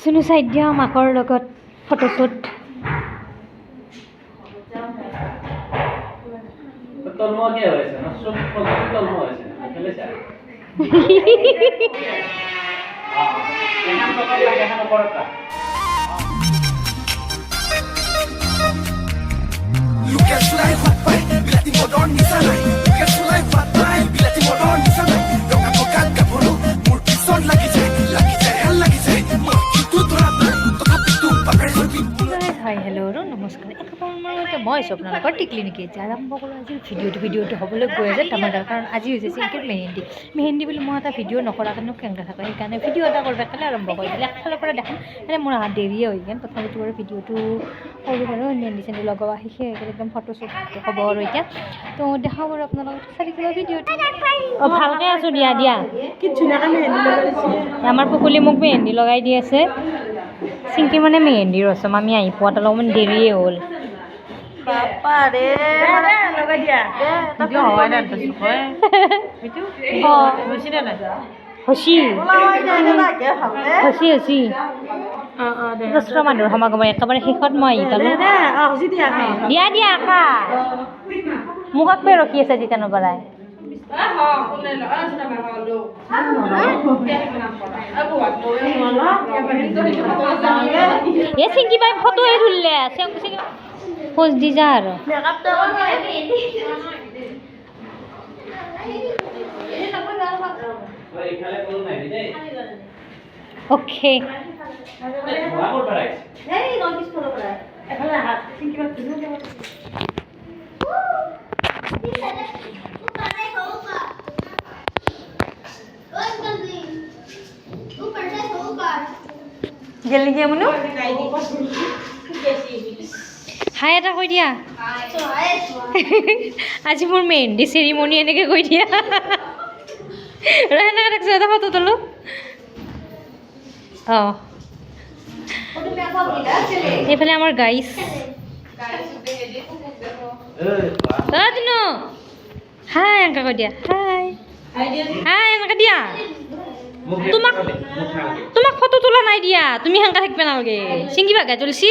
চুনু চাই দিয়া মাকৰ লগত ফটোশ্বুট তলমুৱা কিয় হৈ আছে ন চব পদ্ধতি তলমুৱা হৈছে খেলিছা এখন টকা লাগে এখন ওপৰত আছোঁ আপোনালোকৰ টিকলি নেকি এতিয়া আৰম্ভ কৰোঁ আজিৰ ভিডিঅ'টো ভিডিঅ'টো হ'বলৈ গৈ আছে টামাটাৰ কাৰণ আজি হৈছে চিংকিৰ মেহেন্দি। মেহেন্দি বুলি মই এটা ভিডিঅ' নকৰাকেনো কেনেকৈ থাকোঁ সেইকাৰণে ভিডিঅ' এটা কৰিব কাৰণে আৰম্ভ কৰি দিলে একফালৰ পৰা দেখাম এনে মোৰ হাত দেৰিয়ে হৈ গ'ল তথাপিতো বাৰু ভিডিঅ'টো কৰোঁ বাৰু মেহেন্দি চেহেন্দি লগোৱা শেষে হৈ গ'ল একদম ফটো শ্বুট হ'ব আৰু এতিয়া তো দেখাওঁ বাৰু আপোনালোকক চাৰি কিলো ভিডিঅ'টো অঁ ভালকৈ আছোঁ দিয়া দিয়া। আমাৰ পুকুলি মোক মেহেন্দি লগাই দি আছে। চিংকি মানে মেহেন্দিৰ ৰচম আমি আহি পোৱাত অলপমান দেৰিয়ে হ'ল। মানুহৰ সমাগম একেবাৰে শেষত মই আহি পালোঁ। দিয়া দিয়া আকা। মোক আকবে ৰখি আছে তেতিয়ানৰ পৰাই এ চিংকি বাই ফটোহে তুলিলে পোজ দি যা আৰু এইফালে কোনো নাই দেই হাই, এটা কৈ দিয়া? আজি মোৰ মেহেন্দি চেৰিমনি এনেকৈ কৈ দিয়া। সেনেকৈ ৰাখছোঁ এটা ফটো তোলো। অঁ। এইফালে আমাৰ গাইছ দিনো হাই এনেকৈ কৈ দিয়া। হাই। হাই এনেকৈ দিয়া। তোমাক- তোমাক ফটো তোলা নাই দিয়া। তুমি সেনেকৈ থাকিব নালাগে। চিংগি বাগাই তুলছি।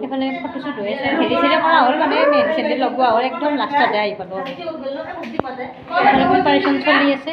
সেইফালে ফটোশ্বুট হৈ আছে হেৰি চেৰি কৰা হ'ল মানে মেহেন্দি চেহেন্দি লগোৱা হ'ল একদম লাষ্টতে আহি পালোঁ এইফালে প্ৰিপাৰেশ্যন চলি আছে।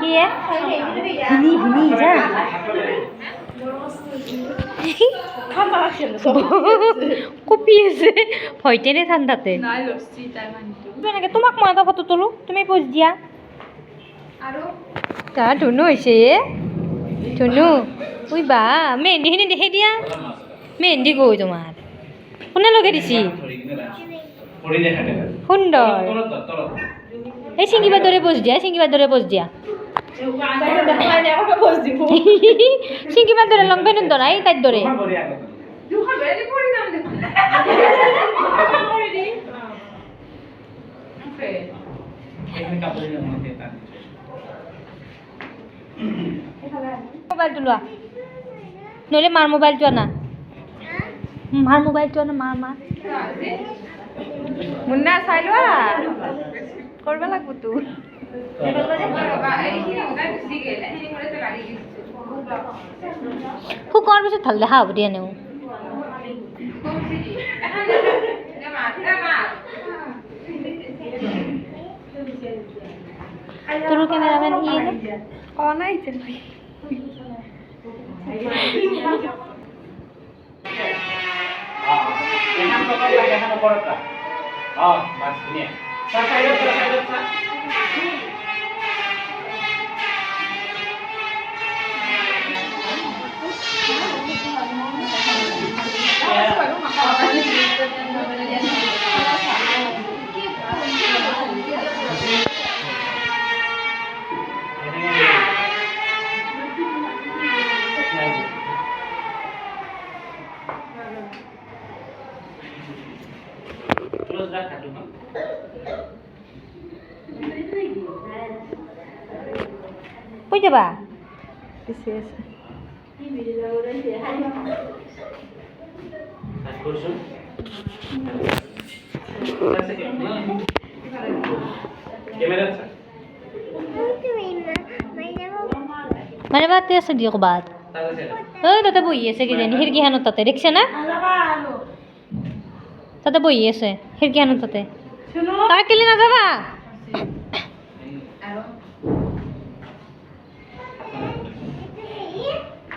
কি ভিনি ভিনি যা কপি আছে ভয়তেনে ঠাণ্ডাতে এনেকে তোমাক মই এটা ফটো তোলো তুমি পোজ দিয়া। তা ধুনু হৈছে এ। ধুনু উই বা মেহেন্দিখিনি দেখি দিয়া। মেহেন্দি গৈ তোমাৰ। কোনে লগাই দিছি। সুন্দৰ। এই চিংকিবাৰ দৰে পোজ দিয়া চিংকিবাৰ দৰে পোজ দিয়া। লং আগত। এইখিনি কাপোৰ দিলে মই এতিয়া টানি থৈছোঁ। মোবাইলটো লোৱা নহ'লে মাৰ মোবাইলটো আনা মাৰ মোবাইলটো আনা মাৰ মাৰ মুন্না চাই লোৱা কৰিব লাগিব তো শুকোৱাৰ পিছত ভালো দেখা হ'ব দিয়া এনেও তোৰ কেমেৰামেন ই নে? কোৱা নাই এতিয়া অ, অ। এখন তলত লাগে, Thank you. আছে মানে বাতে আছে দিয়ক বাদ। ঐ তাতে বহি আছে কিজানি খিৰিকীখনত তাতে, দেখিছে না? তাতে বহি আছে খিৰিকীখনত তাতে। তাৰ কেলে নাযাবা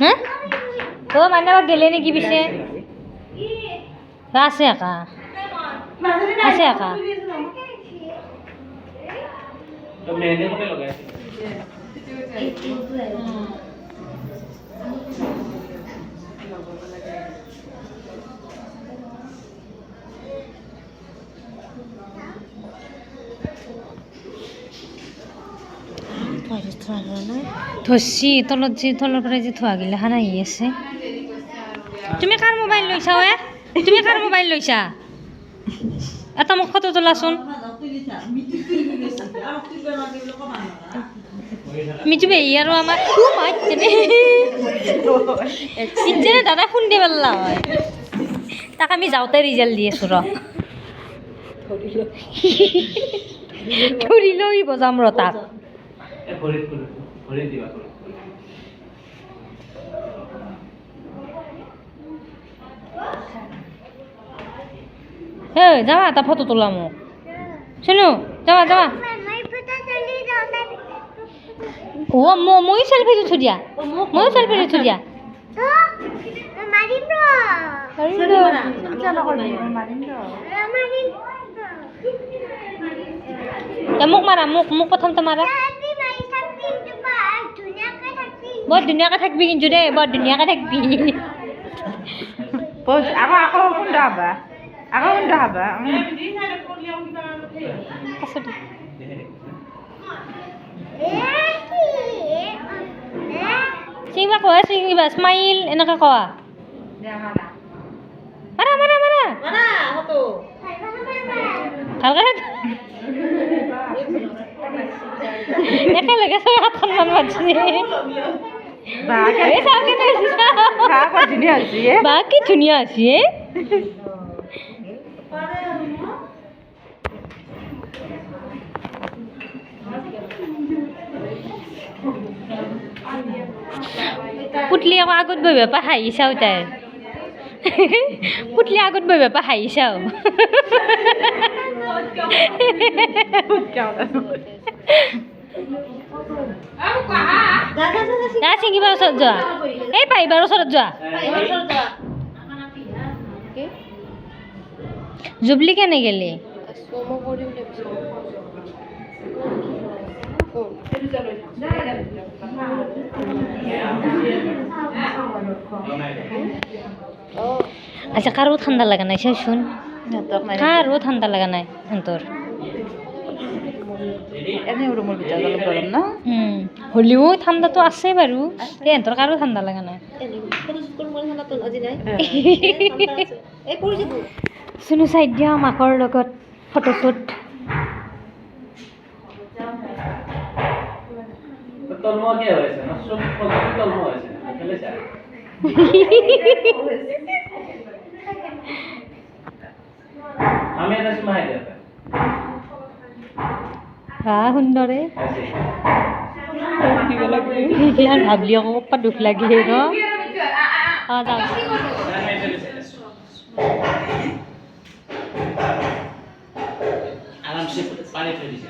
হা অ মানে আমাক গেলে নেকি পিছে? আছে একা। আছে একা। ধৰছি তলত যে তলৰ পৰা যে থোৱা গিলা খান আহি আছে। তুমি কাৰ মোবাইল লৈছা ৱে তুমি কাৰ মোবাইল লৈছা এটা মোক ফটো তোলাচোন মিঠু বেহি আৰু আমাৰ ইতেনে দাদা খুন্দি পেলা হয় তাক আমি যাওঁতে ৰিজাল্ট দি আছোঁ ৰ ধৰি লৈ বজাম ৰ তাক হে যাবা এটা ফটো তোলা মোক শুনো যাবা যাবা ও ম- ময়ো চেলফি উঠো দিয়া ময়ো চেলফি উঠো দিয়া এ মোক মাৰা মোক মোক প্ৰথমতে মাৰা বৰ ধুনীয়াকৈ থাকবি কিন্তু দেই বৰ ধুনীয়াকৈ থাকবি পজ আকৌ আকৌ কোনটো হাবা আকৌ কোনটো হাবা পাছত চিঙিবা কোৱা চিঙিবা স্মাইল এনেকৈ কোৱা মাৰা মাৰা মাৰা ভালকৈ থাক একেলগে ছয় সাতখনমান মাতিছে বা এই চাওঁ কেনে হৈছে চাওঁ। আকৌ ধুনীয়া হৈছে এ। বা কি ধুনীয়া হৈছে এ। পুতলি আকৌ আগত বহিব পৰা হাঁহি চাওঁ তাই। পুতলি আগত বহিব পৰা হাঁহি চাওঁ। যা ছিঙিবাৰ ওচৰত যোৱা। এই পাৰিবাৰ ওচৰত যোৱা। জুবলি কেনে গেলি? আচ্ছা কারও ঠান্ডা লাগা নাই চাইছোন সিহঁতক মানে কারও ঠান্ডা লাগা নাই ন? হ'লেও ঠাণ্ডাটো আছে বাৰু। সিহঁতৰ কাৰো ঠাণ্ডা লগা নাই। চুনু চাই দিয়া মাকৰ লগত ফটোশ্বুট। তলমুৱা কিয় হৈ আছে ন চব পদ্ধতি তলমুৱা হৈছে এইফালে চা আমি এটা সীমা আইডিয়া বা সুন্দৰে আছে সেইগিলান ভাবলি আকৌ ক'ৰবাত দুখ লাগে ন অঁ যাওঁ আমি এইফালে চাই আছো আৰামছে পানী থৈ দিছে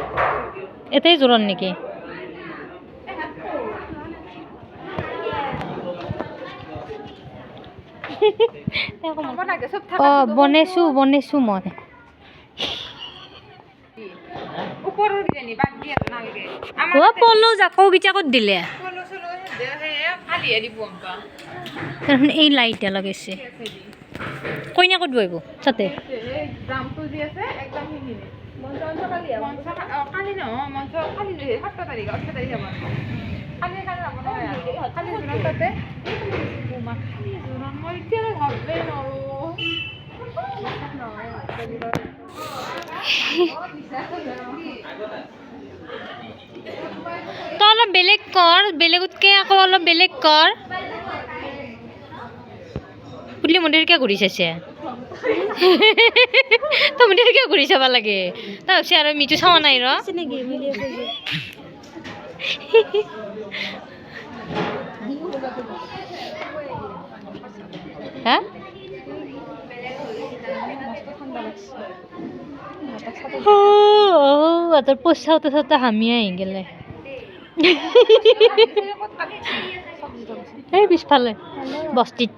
এটাই জোৰণ নেকি? অঁ বনাইছোঁ বনাইছোঁ মই অ পলো জাকৌ বিচাকত দিলে। এই লাইট লগাইছে কইনা ক'ত বহিব তাতে। দামটো যি আছে একদম সেইখিনি মঞ্চ অ, কালি নহয় মঞ্চ কালি নহয় সাত তাৰিখ আঠ তাৰিখ হ'ব কালি কালি যাব নহয় কালি জোৰোণ তাতে কালি জোৰোণ মই এতিয়ালৈ ভাবিবই নোৱাৰোঁ তই অলপ বেলেগ কৰ বেলেগতকৈ আকৌ অলপ বেলেগ কৰ। পুতলি মন্দিৰ কিয় ঘূৰি চাইছে। মন্দিৰ কিয় ঘূৰি চাব লাগে? ভাবছি আৰু মিঠু চাৱা নাই ৰ। হা? তোর পোষা হতে হতে হামিয়ে আহি গেলে। এই পিছফালে বস্তিত।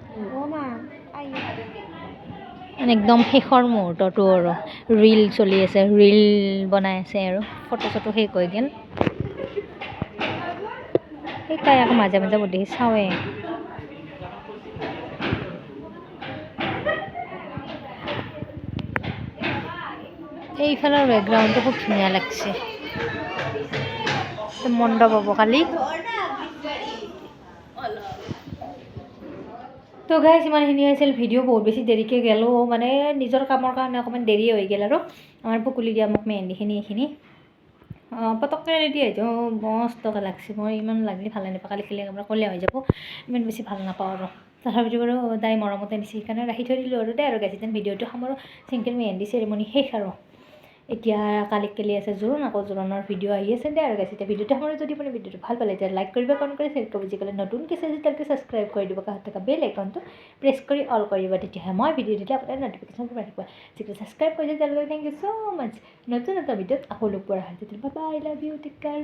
একদম শেষৰ মুহূৰ্তটো আৰু। ৰিল চলি আছে ৰিল বনাই আছে আৰু। ফটো চটো শেষ হৈ গ'ল। সেই তাই আকৌ মাজে মাজে দেখি চাওঁৱে। এইফালৰ বেকগ্ৰাউণ্ডটো খুব ধুনীয়া লাগছে। মণ্ডপ হ'ব কালি তো গাইজ ইমানখিনি আছিল ভিডিঅ' বহুত বেছি দেৰিকৈ গ'লো মানে নিজৰ কামৰ কাৰণে অকণমান দেৰি হৈ গ'ল আৰু। আমাৰ পুকুলি দিয়া মোক মেহেন্দিখিনি এইখিনি। পটককৈ ৰেডি হৈ যাওঁ, মস্তকৈ লাগছে, মই ইমান লাগিলে ভালে নাপাওঁ, কালি খালি একেবাৰে কলীয়া হৈ যাব, ইমান বেছি ভালো নাপাওঁ আৰু। তথাপিতো বাৰু তাই মৰমতে দিছে সেইকাৰণে ৰাখি থৈ দিলোঁ আৰু দে আৰু গাইছে ভিডিঅ'টো সামৰোঁ চিংকেল মেহেন্দি চেৰিমনি শেষ আৰু। এতিয়া কালি কালি আছে জোৰোণ, আকৌ জোৰোণৰ ভিডিঅ' আহি আছে দে আৰু গাইছে এতিয়া ভিডিঅ'টো সামৰোঁ যদি আপুনি ভিডিঅ'টো ভালো পালে তেতিয়া লাইক কৰিব কমেণ্ট কৰি শ্বেয়াৰ কৰিব। যিকলে নতুনকৈ চাইছে তেওঁলোকে ছাবস্ক্ৰাইব কৰি দিব। কাষত থকা বেল আইকনটো প্ৰেছ কৰি অল কৰিব। তেতিয়াহে মই ভিডিঅ' দিলে আপোনাৰ ন'টিফিকেশ্যন পাই থাকিব যিকলে ছাবস্ক্ৰাইব কৰিছে তেওঁলোকে থেংক ইউ ছ' মাছ নতুন এটা ভিডিঅ'ত আকৌ লগ পোৱা হয়। তেতিয়া bye love you take care